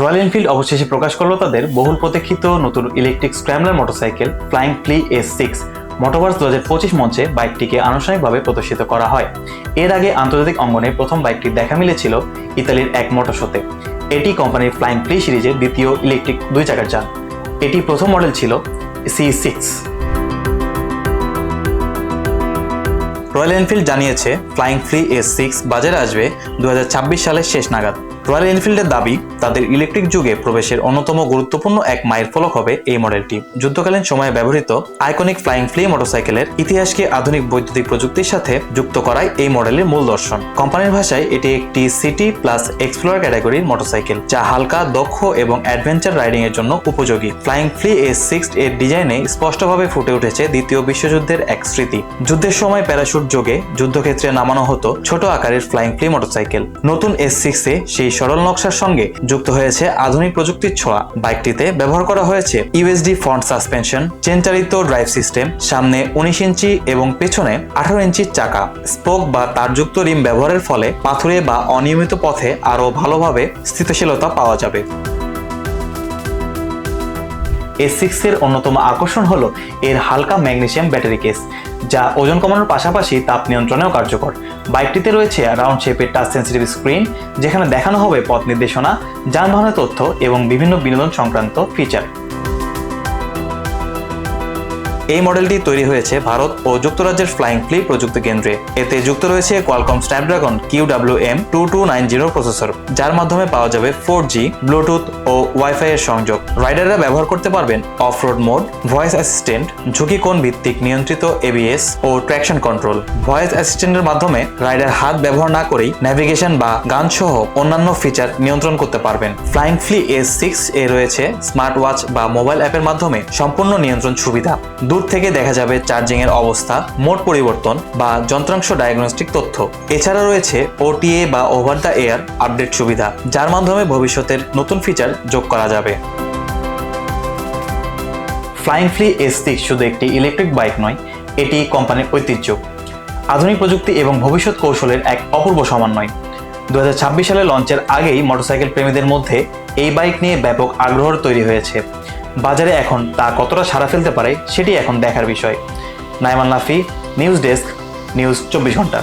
Royal Enfield অবশেষে প্রকাশ করল তাদের বহুল প্রতীক্ষিত নতুন electric scrambler motorcycle flying flea S six Motoverse দু হাজার পঁচিশ মঞ্চে বাইকটিকে আনুষ্ঠানিকভাবে প্রদর্শিত করা হয়। এর আগে আন্তর্জাতিক অঙ্গনে প্রথম বাইকটির দেখা মিলেছিল ইতালির এক মোটর শোতে। এটি কোম্পানির ফ্লাইং ফ্লি সিরিজের দ্বিতীয় ইলেকট্রিক দুই চাকার যান। এটি প্রথম মডেল ছিল সি সিক্স রয়্যাল এনফিল্ড জানিয়েছে ফ্লাইং ফ্লি এস সিক্স বাজারে আসবে দু হাজার ছাব্বিশ সালের শেষ নাগাদ। রয়্যাল এনফিল্ডের দাবি, তাদের ইলেকট্রিক যুগে প্রবেশের অন্যতম গুরুত্বপূর্ণ এক মাইল ফলক হবে এই মডেলটি। যুদ্ধকালীন সময়ে ব্যবহৃত আইকনিক ফ্লাইং ফ্লি মোটরসাইকেলের ইতিহাসকে আধুনিক বৈদ্যুতিক প্রযুক্তির সাথে যুক্ত করাই এই মডেলের মূল দর্শন। কোম্পানির ভাষায়, এটি একটি সিটি প্লাস এক্সপ্লোর ক্যাটাগরির মোটরসাইকেল, যা হালকা, দক্ষ এবং অ্যাডভেঞ্চার রাইডিং এর জন্য উপযোগী। ফ্লাইং ফ্লি এস সিক্স এর ডিজাইনে স্পষ্টভাবে ফুটে উঠেছে দ্বিতীয় বিশ্বযুদ্ধের এক স্মৃতি। যুদ্ধের সময় প্যারাশুট যোগে যুদ্ধক্ষেত্রে নামানো হতো ছোট আকারের ফ্লাইং ফ্লি মোটরসাইকেল। নতুন এস সিক্সে সেই সরল নকশার সঙ্গে যুক্ত হয়েছে আধুনিক প্রযুক্তির ছোঁয়া। বাইকটিতে ব্যবহার করা হয়েছে ইউএসডি ফ্রন্ট সাসপেনশন চেনচালিত ড্রাইভ সিস্টেম, সামনে উনিশ ইঞ্চি এবং পেছনে আঠারো ইঞ্চির চাকা। স্পোক বা তারযুক্ত রিম ব্যবহারের ফলে পাথুরে বা অনিয়মিত পথে আরও ভালোভাবে স্থিতিশীলতা পাওয়া যাবে। এস সিক্সের অন্যতম আকর্ষণ হলো এর হালকা ম্যাগনেসিয়াম ব্যাটারি কেস। যা ওজন কমানোর পাশাপাশি তাপ নিয়ন্ত্রণেও কার্যকর। বাইকটিতে রয়েছে রাউন্ড শেপের টাচ সেন্সিটিভ স্ক্রিন, যেখানে দেখানো হবে পথ নির্দেশনা, যানবাহনের তথ্য এবং বিভিন্ন বিনোদন সংক্রান্ত ফিচার এই মডেলটি তৈরি হয়েছে ভারত ও যুক্তরাজ্যের ফ্লাইং ফ্লি প্রযুক্তি কেন্দ্রে। এতে যুক্ত রয়েছে Qualcomm Snapdragon Q W M two two nine zero processor যার মাধ্যমে পাওয়া যাবে ফোর জি ব্লুটুথ ও ওয়াইফাই এর সংযোগ। রাইডাররা ব্যবহার করতে পারবেন off road mode voice assistant ঝুঁকি কোণ ভিত্তিক নিয়ন্ত্রিত এবিএস ও ট্র্যাকশন কন্ট্রোল ভয়েস অ্যাসিস্ট্যান্টের মাধ্যমে রাইডার হাত ব্যবহার না করেই ন্যাভিগেশন বা গান সহ অন্যান্য ফিচার নিয়ন্ত্রণ করতে পারবেন। ফ্লাইং ফ্লি এস সিক্স এ রয়েছে স্মার্ট ওয়াচ বা মোবাইল অ্যাপের মাধ্যমে সম্পূর্ণ নিয়ন্ত্রণ সুবিধা। দূর থেকে দেখা যাবে চার্জিং এর অবস্থা মোড পরিবর্তন বা যন্ত্রাংশ ডায়াগনস্টিক তথ্য। এছাড়া রয়েছে ওটিএ বা ওভার দ্য এয়ার আপডেট সুবিধা, যার মাধ্যমে ভবিষ্যতের নতুন ফিচার যোগ করা যাবে। ফ্লাইং ফ্লি এস শুধু একটি ইলেকট্রিক বাইক নয়, এটি কোম্পানির ঐতিহ্য। আধুনিক প্রযুক্তি এবং ভবিষ্যৎ কৌশলের এক অপূর্ব সমন্বয়। দু হাজার ছাব্বিশ সালে লঞ্চের আগেই মোটরসাইকেল প্রেমীদের মধ্যে এই বাইক নিয়ে ব্যাপক আগ্রহ তৈরি হয়েছে। বাজারে এখন তা কতটা সাড়া ফেলতে পারে সেটি এখন দেখার বিষয়। নাইমান লাফি নিউজ ডেস্ক, নিউজ চব্বিশ ঘণ্টা।